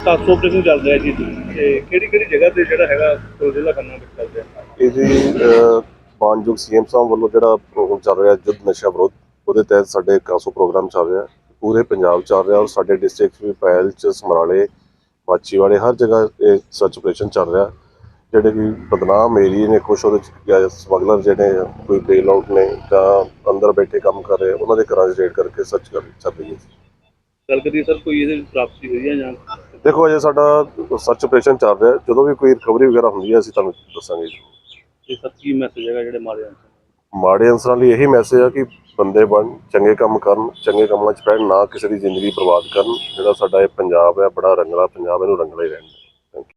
ਸਾਸੋ operation ਚੱਲ ਰਿਹਾ ਜੀ? ਤੇ ਕਿਹੜੀ ਕਿਹੜੀ ਜਗ੍ਹਾ ਤੇ ਜਿਹੜਾ ਹੈਗਾ ਜ਼ਿਲ੍ਹਾ ਖੰਨਾ ਚੱਲ ਰਿਹਾ? ਇਹ ਮਾਨਯੋਗ ਸੀਐਮ ਸਾਹਿਬ ਵੱਲੋਂ ਜਿਹੜਾ ਪ੍ਰੋਗਰਾਮ ਚੱਲ ਰਿਹਾ ਜੁੱਧ ਨਸ਼ਾ ਵਿਰੋਧ, ਉਹਦੇ ਤਹਿਤ ਸਾਡੇ ਕਾਸੋ ਪ੍ਰੋਗਰਾਮ ਚੱਲ ਰਿਹਾ। ਪੂਰੇ ਪੰਜਾਬ ਚੱਲ ਰਿਹਾ ਔਰ ਸਾਡੇ ਡਿਸਟ੍ਰਿਕਟ ਵੀ ਪੈਲ ਚ ਸਮਰਾਲੇ ਮਾਚੀਵਾੜੇ ਹਰ ਜਗ੍ਹਾ ਇਹ ਸਰਚ ਆਪਰੇਸ਼ਨ ਚੱਲ ਰਿਹਾ। ਜਿਹੜੇ ਕਿ ਬਦਨਾਮ ਏਰੀਏ ਨੇ ਕੁਛ ਉਹਦੇ ਸਮਗਲਰ ਜਿਹੜੇ ਕੋਈ ਬੇਲ ਆਊਟ ਨੇ ਜਾਂ ਅੰਦਰ ਬੈਠੇ ਕੰਮ ਕਰ ਰਹੇ ਉਹਨਾਂ ਦੇ ਘਰਾਂ 'ਚ ਰੇਡ ਕਰਕੇ ਸਰਚ ਕਰ ਚੱਲ ਰਹੀ ਹੈ। ਗੱਲ ਕਰੀਏ ਸਰ ਕੋਈ ਇਹਦੇ ਵਿੱਚ ਪ੍ਰਾਪਤੀ ਹੋਈ ਹੈ ਜਾਂ? ਦੇਖੋ ਅਜੇ ਸਾਡਾ ਸਰਚ ਆਪਰੇਸ਼ਨ ਚੱਲ ਰਿਹਾ। ਜਦੋਂ ਵੀ ਕੋਈ ਰਿਕਵਰੀ ਵਗੈਰਾ ਹੁੰਦੀ ਹੈ ਅਸੀਂ ਤੁਹਾਨੂੰ ਦੱਸਾਂਗੇ ਜੀ। ਇਹ ਕੀ ਮੈਸੇਜ ਹੈਗਾ ਜਿਹੜੇ ਮਾਰੇ ਮਾੜੇ ਅਨਸਰਾਂ ਲਈ ਇਹੀ ਮੈਸੇਜ ਆ ਕਿ ਬੰਦੇ ਬਣ, ਚੰਗੇ ਕੰਮ ਕਰਨ, ਚੰਗੇ ਕੰਮਾਂ 'ਚ ਪੈਣ ਨਾ ਕਿਸੇ ਦੀ ਜ਼ਿੰਦਗੀ ਬਰਬਾਦ ਕਰਨ, ਜਿਹੜਾ ਸਾਡਾ ਇਹ ਪੰਜਾਬ ਹੈ, ਬੜਾ ਰੰਗਲਾ ਪੰਜਾਬ, ਇਹਨੂੰ ਰੰਗਲਾ ਹੀ ਰਹਿਣ ਦਿਓ।